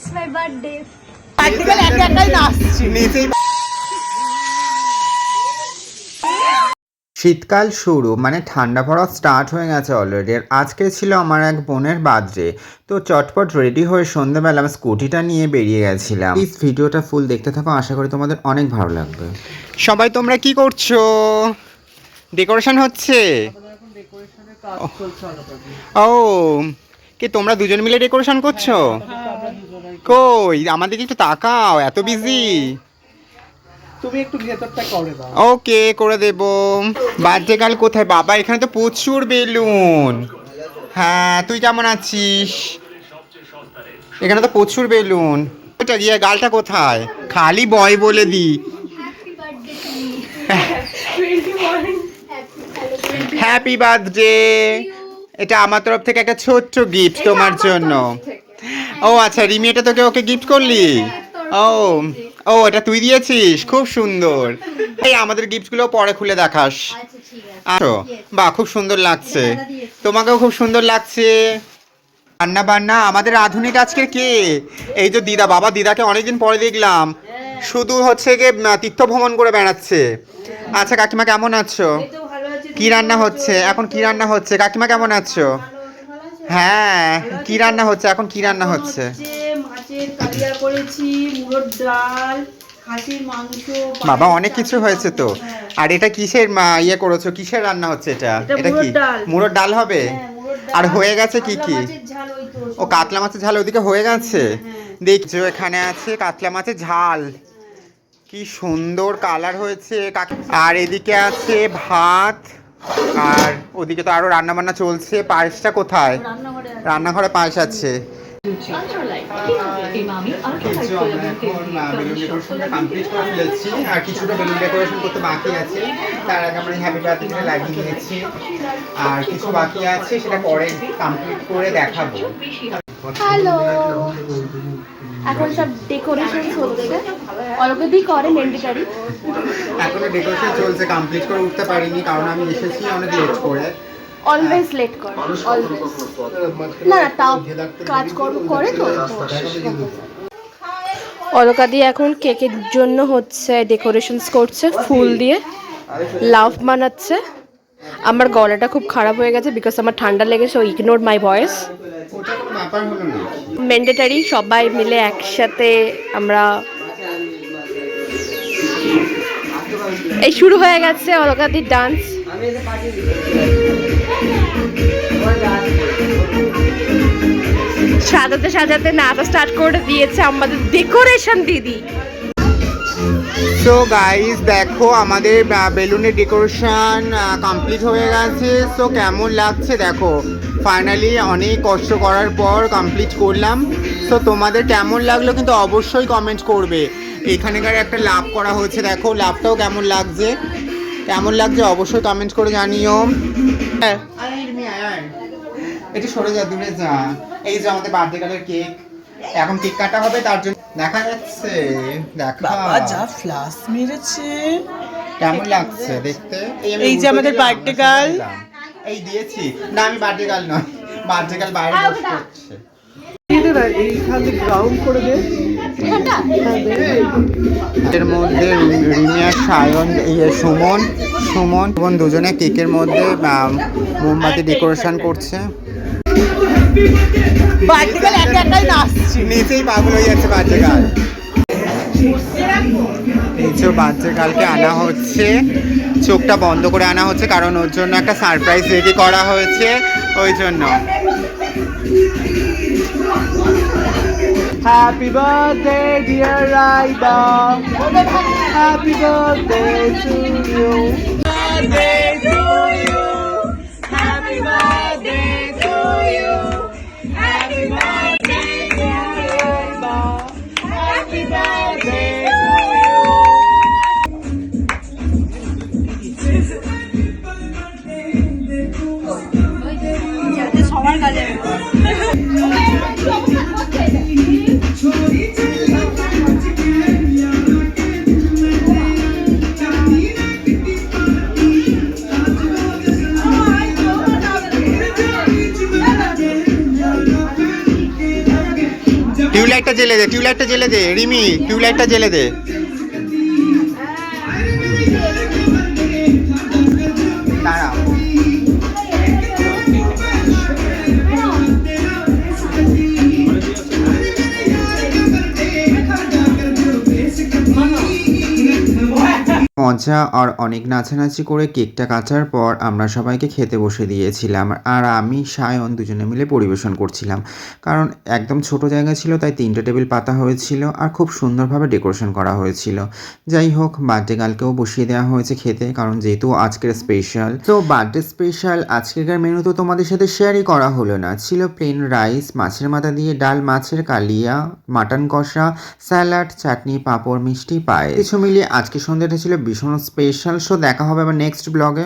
It's my birthday practical একা একাই নাচছি শীতকাল শুরু মানে ঠান্ডা পড়া স্টার্ট হয়ে গেছে অলরেডি আর আজকে ছিল আমার এক বোনের বার্থডে তো চটপট রেডি হয়ে সন্ধ্যাবেলা আমি স্কুটিটা নিয়ে বেরিয়ে গেছিলাম। প্লিজ ভিডিওটা ফুল দেখতে থাকো আশা করি তোমাদের অনেক ভালো লাগবে। সবাই তোমরা কি করছ? ডেকোরেশন হচ্ছে? ও কি তোমরা দুজন মিলে ডেকোরেশন করছ? কই? আমাদেরকে একটু তাকাও এত বিজি তুমি একটু ভেতরটা করে দাও। ওকে করে দেব। বার্থডে কাল কোথায়? বাবা এখানে তো প্রচুর বেলুন। হ্যাঁ তুই কেমন আছিস? এখানে তো প্রচুর বেলুন। এটা গিয়ে গালটা কোথায়? খালি বয় বলে দি। হ্যাপি বার্থডে হ্যাপি বার্থডে এটা আমার তরফ থেকে একটা ছোট্ট গিফট তোমার জন্য। ও আচ্ছা রিমি, এটা তোকে ওকে গিফট করলি? ও ও, এটা তুই দিয়েছিস? খুব সুন্দর। এই, আমাদের গিফটগুলো পরে খুলে দেখাস। আচ্ছা বাহ খুব সুন্দর লাগছে। তোমাকেও খুব সুন্দর লাগছে। রান্না বান্না, আমাদের আধুনিক আজকের কে? এই যে দিদা, বাবা দিদাকে অনেকদিন পরে দেখলাম। শুধু হচ্ছে গিয়ে তীর্থ ভ্রমণ করে বেড়াচ্ছে। আচ্ছা কাকিমা কেমন আছো? কি রান্না হচ্ছে? এখন কি রান্না হচ্ছে? কাকিমা কেমন আছো? হ্যাঁ কি রান্না হচ্ছে এখন কি রান্না হচ্ছে? মাছের কালিয়া করেছি মুরোর ডাল খাসির মাংস বাবা অনেক কিছু হয়েছে তো। আর এটা কিসের মা- ইয়ে করেছ? কিসের রান্না হচ্ছে এটা? এটা কি? মুড়োর ডাল। হবে? হ্যাঁ, আর হয়ে গেছে কি কি? ও কাতলা মাছের ঝাল ওদিকে হয়ে গেছে? দেখছ এখানে আছে কাতলা মাছের ঝাল। কি সুন্দর কালার হয়েছে। আর এদিকে আছে ভাত। আর ওদিকে তো আরও রান্না বান্না চলছে। পায়েসটা কোথায়? রান্নাঘরে পায়েস আছে। আর কিছুটা বেলুন ডেকোরেশন করতে বাকি আছে। তার আগে আমরা হ্যাপি বার্থডে লাগিয়ে নিয়েছি আর কিছু বাকি আছে সেটা পরে কমপ্লিট করে দেখাবো। হ্যালো এখন সব ডেকোরেশন হচ্ছে। অলরেডি করে মেন্ডেটারি এখনও ডেকোরেশন চলছে কমপ্লিট করে উঠতে পারিনি কারণ আমি এসেছি অনেক লেট করে। অলওয়েজ লেট করে অলওয়েজ না না তাও কাজকর্ম করে তো। অলকাদি এখন কেকের জন্য হচ্ছে ডেকোরেশনস করছে ফুল দিয়ে। লাভ বানাচ্ছে আমার গলাটা খুব খারাপ হয়ে গেছে বিকজ আমার ঠান্ডা লেগেছে ও ইগনোর মাই ভয়েস ম্যান্ডেটারি সবাই মিলে একসাথে আমরা এই শুরু হয়ে গেছে অলকাদির ডান্স সাজাতে সাজাতে নাচা স্টার্ট করে দিয়েছে আমাদের ডেকোরেশন দিদি। তো গাইস দেখো, আমাদের বেলুনের ডেকোরেশন কমপ্লিট হয়ে গেছে। সো কেমন লাগছে দেখো? ফাইনালি অনেক কষ্ট করার পর কমপ্লিট করলাম। সো তোমাদের কেমন লাগল কিন্তু অবশ্যই কমেন্ট করবে। এখানকার একটা লাভ করা হয়েছে। দেখো, লাভটাও কেমন লাগছে? কেমন লাগছে অবশ্যই কমেন্ট করে জানিও। হ্যাঁ। একটু সরে যা, দূরে যা। এই যে আমাদের বার্থডে কালের কেক এখন কেক কাটা হবে তার জন্য দেখা যাচ্ছে দেখা। বাবা যা ফ্লাস মেরেছে। কেমন লাগছে দেখতে? এই যে আমাদের girl। দিলাম। এই দিয়েছি। না আমি বার্থডে গার্ল নয়। বার্থডে গার্ল বাইরে বসে করছে। এর মধ্যে রিমিয়া সায়ন ইয়ে সুমন সুমন সুমন দুজনে কেকের মধ্যে মোমবাতি ডেকোরেশন করছে। প্র্যাকটিক্যাল একা একাই নাচছি নিচেই পাগল হয়ে যাচ্ছে বাচ্চা গাল এই যে বাচ্চা গালকে আনা হচ্ছে। চোখটা বন্ধ করে আনা হচ্ছে কারণ ওর জন্য একটা সারপ্রাইজ রেডি করা হয়েছে। ওই জন্য। Happy birthday dear Raiba happy birthday to you টিউবলাইটটা জেলে দে টিউবলাইটটা জেলে দে রিমি টিউবলাইটটা জেলে দে। মজা আর অনেক নাচানাচি করে কেকটা কাটার পর আমরা সবাইকে খেতে বসে দিয়েছিলাম। আর আমি, সায়ন দুজনে মিলে পরিবেশন করছিলাম। কারণ একদম ছোট জায়গা ছিল, তাই তিনটে টেবিল পাতা হয়েছিল আর খুব সুন্দরভাবে ডেকোরেশন করা হয়েছিল। যাই হোক, বার্থডে গার্লকেও বসিয়ে দেওয়া হয়েছে খেতে, কারণ যেহেতু আজকের স্পেশাল। তো বার্থডে স্পেশাল, আজকের মেনু তো তোমাদের সাথে শেয়ারই করা হলো না। ছিল প্লেন রাইস, মাছের মাথা দিয়ে ডাল, মাছের কালিয়া, মাটন কষা, স্যালাড, চাটনি, পাঁপড়, মিষ্টি পায়ে কিছু মিলিয়ে আজকে সন্ধ্যাটা ছিল ভীষণ স্পেশাল শো দেখা হবে আবার নেক্সট ব্লগে